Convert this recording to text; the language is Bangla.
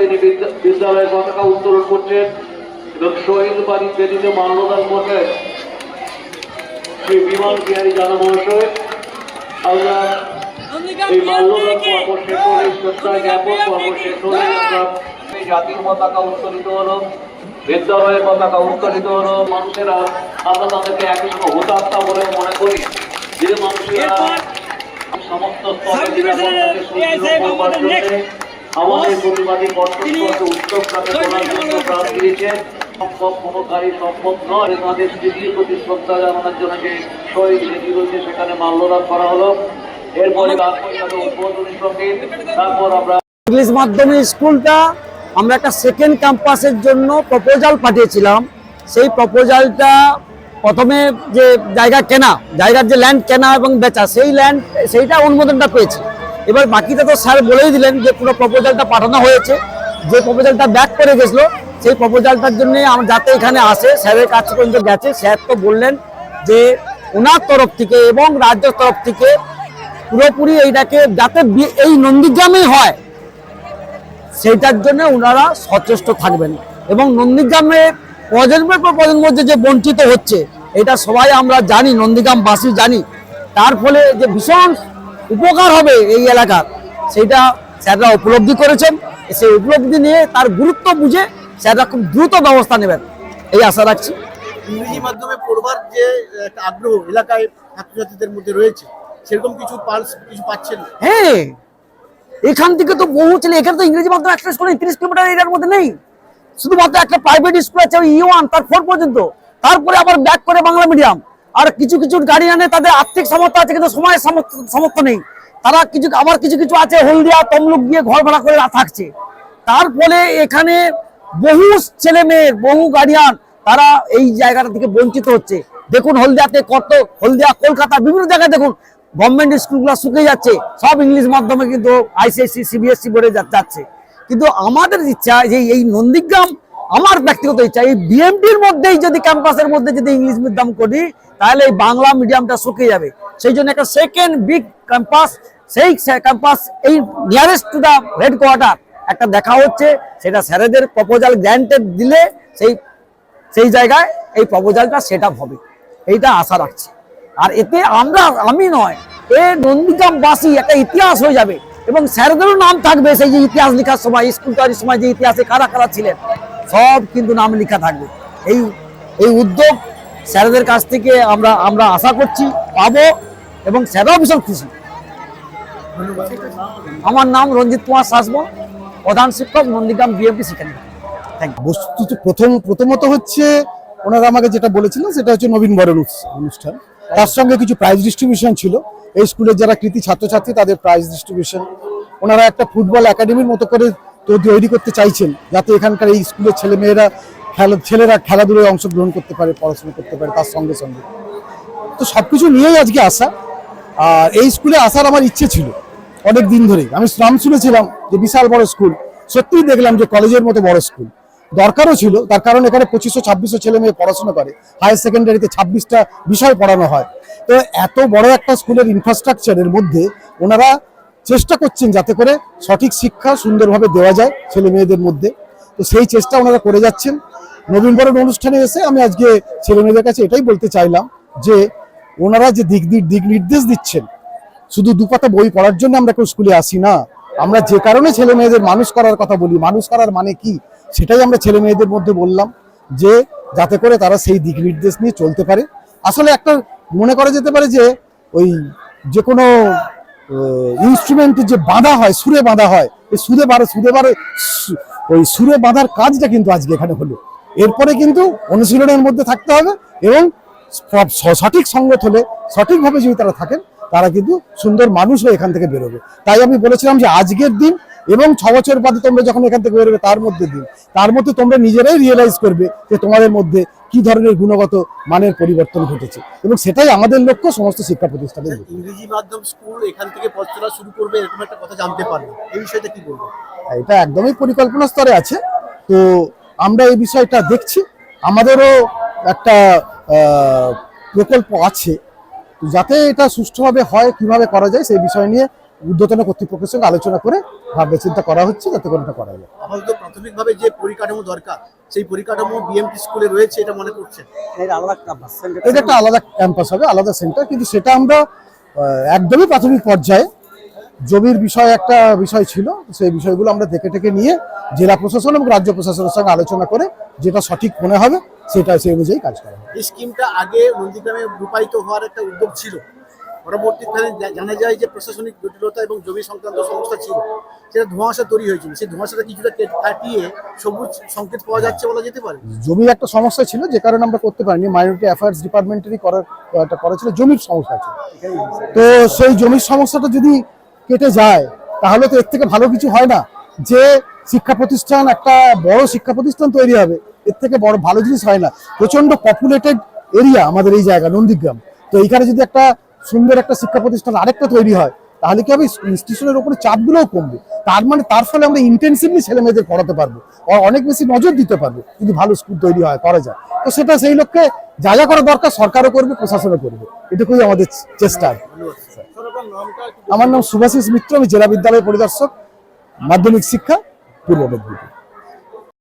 তিনি বিদ্যা- বিদ্যালয়ের পতাকা উত্তোলন করছেন এবং শহীদ বাড়ি বেদিতে মাল্যদান করবেন শ্রী বিমান বিহারী জানা মহাশয় আমরা এই মাল্যদান পর্ব শেষ হলে শ্রদ্ধা জ্ঞাপন পর্ব শেষ হলে জাতির পতাকা উত্তোলিত হলো বিদ্যালয়ের পতাকা উত্তোলিত হলো মানুষেরা আমরা তাদেরকে একই সঙ্গে হুতাত্মা বলে মনে করি। যে মানুষেরা সমস্ত স্তরে আমাদের প্রতিবাদী কর্তব্যকে জন্য প্রাণ দিয়েছেন সম্ভব সম্ভব নয়। তাদের স্মৃতির প্রতি শ্রদ্ধা জানানোর জন্য যে শহীদ স্মৃতি রয়েছে সেখানে মাল্যদান করা হলো। এরপরে উদ্বোধনী সংগীত তারপর আমরা ইংলিশ মাধ্যমের স্কুলটা আমরা একটা সেকেন্ড ক্যাম্পাসের জন্য প্রপোজাল পাঠিয়েছিলাম। সেই প্রপোজালটা প্রথমে যে জায়গা কেনা জায়গার যে ল্যান্ড কেনা এবং বেচা সেই ল্যান্ড সেইটা অনুমোদনটা পেয়েছে। এবার বাকিটা তো স্যার বলেই দিলেন যে পুরো প্রপোজালটা পাঠানো হয়েছে। যে প্রপোজালটা ব্যাক করে গেছিল, সেই প্রপোজালটার জন্য আমার যাতে এখানে আসে, স্যারের কাছে পর্যন্ত গেছে। স্যার তো বললেন যে ওনার তরফ থেকে এবং রাজ্যের তরফ থেকে পুরোপুরি এইটাকে যাতে এই নন্দীগ্রামেই হয়, সেইটার জন্য ওনারা সচেষ্ট থাকবেন। এবং নন্দীগ্রামে প্রজন্মের পর প্রজন্ম যে বঞ্চিত হচ্ছে, এটা সবাই আমরা জানি, নন্দীগ্রামবাসী জানি। তার ফলে যে ভীষণ উপকার হবে এই এলাকার সেইটা স্যাররা উপলব্ধি করেছেন। সেই উপলব্ধি নিয়ে তার গুরুত্ব বুঝে স্যাররা খুব দ্রুত ব্যবস্থা নেবেন। এই আশা রাখছি। ইংরেজি মাধ্যমে পড়বার যে একটা আগ্রহ এলাকায় ছাত্রছাত্রীদের মধ্যে রয়েছে সেরকম কিছু পালস কিছু পাচ্ছেন হ্যাঁ। এখান থেকে তো বহু ছেলে এখানে তো ইংরেজি মাধ্যমে একটা স্কুল তিরিশ কিলোমিটার এরিয়ার মধ্যে নেই। শুধুমাত্র একটা প্রাইভেট স্কুল আছে ই ওয়ান তার ফোর পর্যন্ত। তারপরে আবার ব্যাক করে বাংলা মিডিয়াম আর কিছু কিছু গার্ডিয়ানে তাদের আর্থিক সামর্থ্য আছে, কিন্তু সময়ের সামর্থ্য নেই। তারা কিছু, আবার কিছু কিছু আছে, হলদিয়া, তমলুক গিয়ে ঘর ভাড়া করে থাকছে। তার ফলে এখানে বহু ছেলে মেয়ের, বহু গার্ডিয়ান তারা এই জায়গাটা থেকে বঞ্চিত হচ্ছে। দেখুন হলদিয়াতে কত, হলদিয়া, কলকাতা, বিভিন্ন জায়গায় দেখুন গভর্নমেন্ট স্কুলগুলো শুকিয়ে যাচ্ছে। সব ইংলিশ মাধ্যমে কিন্তু আইসিএসসি সিবিএসসি বোর্ডে যাচ্ছে। কিন্তু আমাদের ইচ্ছা যে এই নন্দীগ্রাম আমার ব্যক্তিগত ইচ্ছা, এই বিএমডির মধ্যেই যদি ক্যাম্পাসের মধ্যে যদি ইংলিশ মিডিয়াম করি, তাহলে এই বাংলা মিডিয়ামটা শুকিয়ে যাবে। সেই জন্য একটা সেকেন্ড বিগ ক্যাম্পাস সেই ক্যাম্পাস এই nearest to the head quarter একটা দেখা হচ্ছে। সেটা স্যারেদের প্রপোজাল গ্র্যান্টেড দিলে সেই সেই জায়গায় এই প্রপোজালটা সেট হবে। এইটা আশা রাখছি। আর এতে আমরা, আমি নয়, এ নন্দীগ্রামবাসী একটা ইতিহাস হয়ে যাবে এবং স্যারদেরও নাম থাকবে। সেই যে ইতিহাস লেখার সময়, স্কুল তৈরির সময় যে ইতিহাসে কারা কারা ছিলেন। সব কিন্তু নাম লেখা থাকবে। এই এই উদ্যোগ স্যারদের কাছ থেকে আমরা আমরা আশা করছি, পাবো এবং স্যারও ভীষণ খুশি। আমার নাম রঞ্জিত কুমার শাসমল প্রধান শিক্ষক, নন্দীগ্রাম বিএমপি শিক্ষানী থ্যাংক বস্তুত প্রথম, প্রথমত হচ্ছে ওনারা আমাকে যেটা বলেছিলেন, সেটা হচ্ছে নবীন বরণ অনুষ্ঠান। তার সঙ্গে কিছু প্রাইজ ডিস্ট্রিবিউশন ছিল। এই স্কুলের যারা কৃতি ছাত্রছাত্রী, তাদের প্রাইজ ডিস্ট্রিবিউশন ওনারা একটা ফুটবল একাডেমির মতো করে তো তৈরি করতে চাইছেন, যাতে এখানকার এই স্কুলের ছেলেমেয়েরা খেলা, ছেলেরা খেলাধুলায় অংশগ্রহণ করতে পারে, পড়াশোনা করতে পারে, তার সঙ্গে সঙ্গে। তো সব কিছু নিয়েই আজকে আসা। আর এই স্কুলে আসার আমার ইচ্ছে ছিল অনেক দিন ধরে। আমি নাম শুনেছিলাম যে বিশাল বড় স্কুল। সত্যিই দেখলাম যে কলেজের মতো বড় স্কুল। দরকারও ছিল, তার কারণ এখানে পঁচিশশো, ছাব্বিশশো ছেলে মেয়ে পড়াশোনা করে। হায়ার সেকেন্ডারিতে ছাব্বিশটা বিষয় পড়ানো হয়। তো এত বড় একটা স্কুলের ইনফ্রাস্ট্রাকচারের মধ্যে ওনারা চেষ্টা করছেন যাতে করে সঠিক শিক্ষা সুন্দরভাবে দেওয়া যায় ছেলে মেয়েদের মধ্যে। তো সেই চেষ্টা ওনারা করে যাচ্ছেন। নবীনবরণ অনুষ্ঠানে এসে আমি আজকে ছেলে মেয়েদের কাছে এটাই বলতে চাইলাম যে, ওনারা যে দিক দিক নির্দেশ দিচ্ছেন, শুধু দুপাতা বই পড়ার জন্য আমরা কেউ স্কুলে আসি না। আমরা যে কারণে ছেলে মেয়েদের মানুষ করার কথা বলি, মানুষ করার মানে কি? সেটাই আমরা ছেলে মেয়েদের মধ্যে বললাম যে, যাতে করে তারা সেই দিক নির্দেশ নিয়ে চলতে পারে। আসলে একটা মনে করা যেতে পারে যে, ওই যে কোনো ইনস্ট্রুমেন্টে যে বাঁধা হয়, সুরে বাঁধা হয়, এই সুরে বাড়ে সুরে বাড়ে ওই সুরে বাঁধার কাজটা কিন্তু আজকে এখানে হলো। এরপরে কিন্তু অনুশীলনের মধ্যে থাকতে হবে এবং সঠিক সঙ্গত হলে, সঠিকভাবে যদি তারা থাকেন, তারা কিন্তু সুন্দর মানুষ হয়ে এখান থেকে বেরোবে। তাই আমি বলেছিলাম যে আজকের দিন এবং ছ বছর বাদে তোমরা যখন এখান থেকে বেরোবে তার মধ্যে দিন। তার মধ্যে তোমরা নিজেরাই রিয়েলাইজ করবে যে তোমাদের মধ্যে কি ধরনের গুণগত মানের পরিবর্তন ঘটেছে। এবং সেটাই আমাদের লক্ষ্য সমস্ত শিক্ষা প্রতিষ্ঠানের। ইংরেজি মাধ্যম স্কুল এখান থেকে চলা শুরু করবে এরকম একটা কথা জানতে পারল এই বিষয়টা কি বলব? এটা একদমই পরিকল্পনা স্তরে আছে। তো আমরা এই বিষয়টা দেখছি। আমাদেরও একটা প্রকল্প আছে। যাতে এটা সুষ্ঠুভাবে হয় কীভাবে করা যায় সেই বিষয় নিয়ে ঊর্ধ্বতন কর্তৃপক্ষের সঙ্গে আলোচনা করে ভাবনা চিন্তা করা হচ্ছে যাতে করে এটা করা যায়। আপাতত প্রাথমিকভাবে যে পরিকাঠামো দরকার সেই পরিকাঠামো বিএমটি স্কুলে রয়েছে এটা মনে করছেন? এটা একটা আলাদা ক্যাম্পাস হবে আলাদা সেন্টার কিন্তু সেটা আমরা একদমই প্রাথমিক পর্যায়ে জমির বিষয় একটা বিষয় ছিল সেই বিষয়গুলো আমরা দেখে টেকে নিয়ে জেলা প্রশাসন এবং রাজ্য প্রশাসনের সঙ্গে আলোচনা করে যেটা সঠিক মনে হবে সেটা সেই অনুযায়ী কাজ করা হবে। এই স্কিমটা আগে নন্দীগ্রামে রূপায়িত হওয়ার একটা উদ্যোগ ছিল। পরবর্তীকালে জানা যায় যে প্রশাসনিক জটিলতা এবং জমি সংক্রান্ত সমস্যা ছিল, সেটা ধোঁয়াশা তৈরি হয়েছিল। সেই ধোঁয়াশাটা কিছুটা কাটিয়ে সবুজ সংকেত পাওয়া যাচ্ছে বলা যেতে পারে। জমির একটা সমস্যা ছিল, যে কারণে আমরা করতে পারিনি। মাইনরিটি অ্যাফেয়ার্স ডিপার্টমেন্টেরই করার করা ছিল জমির সমস্যা ছিল। তো সেই জমির সমস্যাটা যদি কেটে যায়, তাহলে তো এর থেকে ভালো কিছু হয় না। যে শিক্ষা প্রতিষ্ঠান, একটা বড় শিক্ষা প্রতিষ্ঠান তৈরি হবে, এর থেকে বড় ভালো জিনিস হয় না। প্রচণ্ড পপুলেটেড এরিয়া আমাদের এই জায়গা, নন্দীগ্রাম। তো এইখানে যদি একটা সুন্দর একটা শিক্ষা প্রতিষ্ঠান আরেকটা তৈরি হয়, তাহলে কি হবে? ইনস্টিটিউশনের উপরে চাপগুলোও কমবে। তার মানে তার ফলে আমরা ইন্টেন্সিভলি ছেলে মেয়েদের পড়াতে পারব অনেক বেশি নজর দিতে পারব যদি ভালো স্কুল তৈরি হয়, করা যায়। তো সেটা সেই লক্ষ্যে যা যা করা দরকার সরকারও করবে, প্রশাসনও করবে। এটুকুই আমাদের চেষ্টা। আমার নাম সুভাষিস মিত্র, আমি জেলা বিদ্যালয় পরিদর্শক, মাধ্যমিক শিক্ষা, পূর্ব মেদিনীপুর।